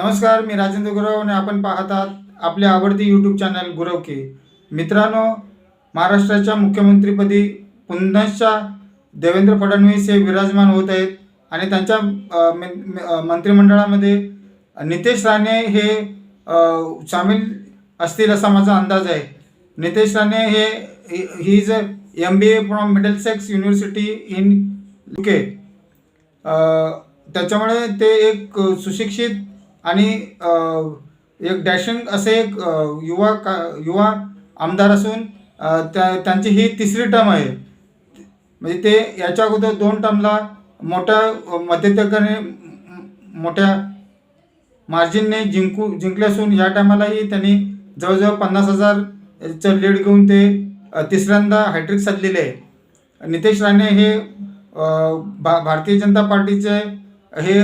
नमस्कार मी राजेंद्र गुरव आणि आपण पाहत आहात आपले आवडते यूट्यूब चॅनल गुरवके. मित्रांनो महाराष्ट्राच्या मुख्यमंत्रीपदी पुन्हा देवेंद्र फडणवीस हे विराजमान होत आहेत आणि त्यांच्या मंत्रिमंडळामध्ये नितेश राणे हे सामील असतील असा माझा अंदाज आहे. नितेश राणे हे he is M B A from Middlesex University in UK त्याच्यामुळे ते एक सुशिक्षित आणि एक डॅशिंग असे एक युवा का युवा आमदार असून त्या त्यांची ही तिसरी टर्म आहे. म्हणजे ते याच्या अगोदर दोन टर्मला मोठ्या अ, मोठ्या मार्जिनने जिंकू जिंकले असून या टायमालाही त्यांनी जवळजवळ पन्नास हजारचं लीड घेऊन ते तिसऱ्यांदा हॅट्रिक साधलेले आहे. नितेश राणे हे भा भारतीय जनता पार्टीचे हे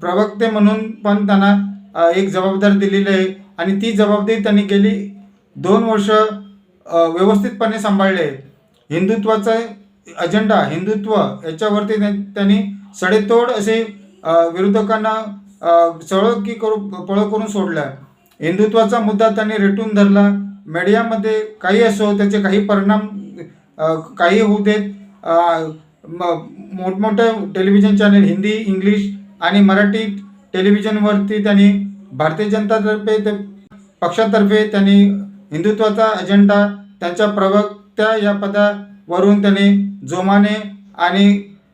प्रवक्ते म्हणून पण त्यांना एक जबाबदारी दिलेली आहे. आणि ती जबाबदारी त्यांनी गेली दोन वर्ष व्यवस्थितपणे सांभाळले. आहे हिंदुत्वाचा अजेंडा हिंदुत्व याच्यावरती त्यांनी सडेतोड असे विरोधकांना अ, करू पळ करून सोडला. हिंदुत्वाचा मुद्दा त्यांनी रेटून धरला. मीडियामध्ये काही असो त्याचे काही परिणाम काही होऊ देत. मोठमोठे टेलिव्हिजन चॅनल हिंदी इंग्लिश आणि मराठी टेलिव्हिजनवरती त्यांनी भारतीय जनतातर्फे ते पक्षातर्फे त्यांनी हिंदुत्वाचा अजेंडा त्यांच्या प्रवक्त्या या पदावरून त्यांनी जोमाने आणि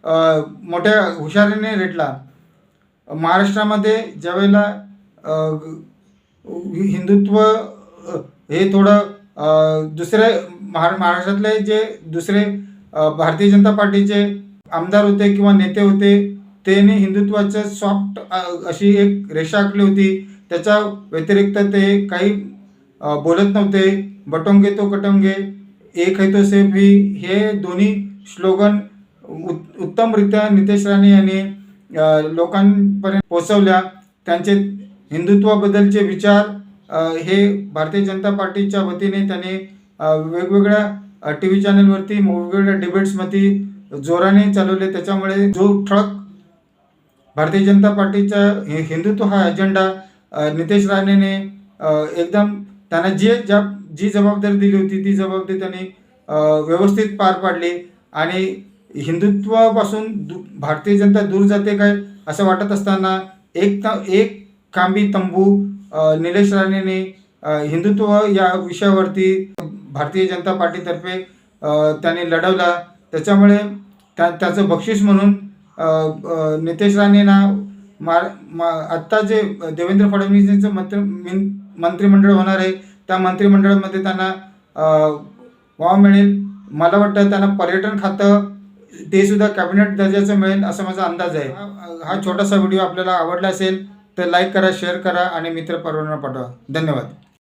मोठ्या हुशारीने रेटला. महाराष्ट्रामध्ये ज्यावेळेला हिंदुत्व हे थोडं दुसरे महारा महाराष्ट्रातले जे दुसरे भारतीय जनता पार्टीचे आमदार होते किंवा नेते होते त्यांनी हिंदुत्वाचं सॉफ्ट अशी एक रेषा आखली होती. त्याच्या व्यतिरिक्त ते काही बोलत नव्हते. बटोंगे तो कटोंगे एक है तो सेफ ही हे दोन्ही स्लोगन उत उत्तमरित्या नितेश राणे यांनी लोकांपर्यंत पोचवल्या त्यांचे हिंदुत्वाबद्दलचे विचार हे भारतीय जनता पार्टीच्या वतीने त्यांनी वेगवेगळ्या टी व्ही चॅनलवरती वेगवेगळ्या डिबेट्समध्ये जोराने चालवले. त्याच्यामुळे जो ठळक भारतीय जनता पार्टीचा हिंदुत्व हा अजेंडा नितेश राणेने एकदम त्यांना जे ज्या जी जबाबदारी दिली होती ती जबाबदारी त्यांनी व्यवस्थित पार पाडली. आणि हिंदुत्वापासून दु भारतीय जनता दूर जाते काय असं वाटत असताना एक त एक खांबी तंबू निलेश राणेने हिंदुत्व या विषयावरती भारतीय जनता पार्टीतर्फे त्यांनी लढवला. त्याच्यामुळे त्या त्याचं बक्षीस म्हणून नितेश राणेंना मा मा आत्ता जे देवेंद्र फडणवीसांचं मंत्र मिन मंत्रिमंडळ होणार आहे त्या मंत्रिमंडळामध्ये त्यांना वाव मिळेल. मला वाटतं त्यांना पर्यटन खातं ते सुद्धा कॅबिनेट दर्जाचं मिळेल असा माझा अंदाज आहे. हा- छोटासा व्हिडिओ आपल्याला आवडला असेल तर लाईक करा शेअर करा आणि मित्र पाठवा. धन्यवाद.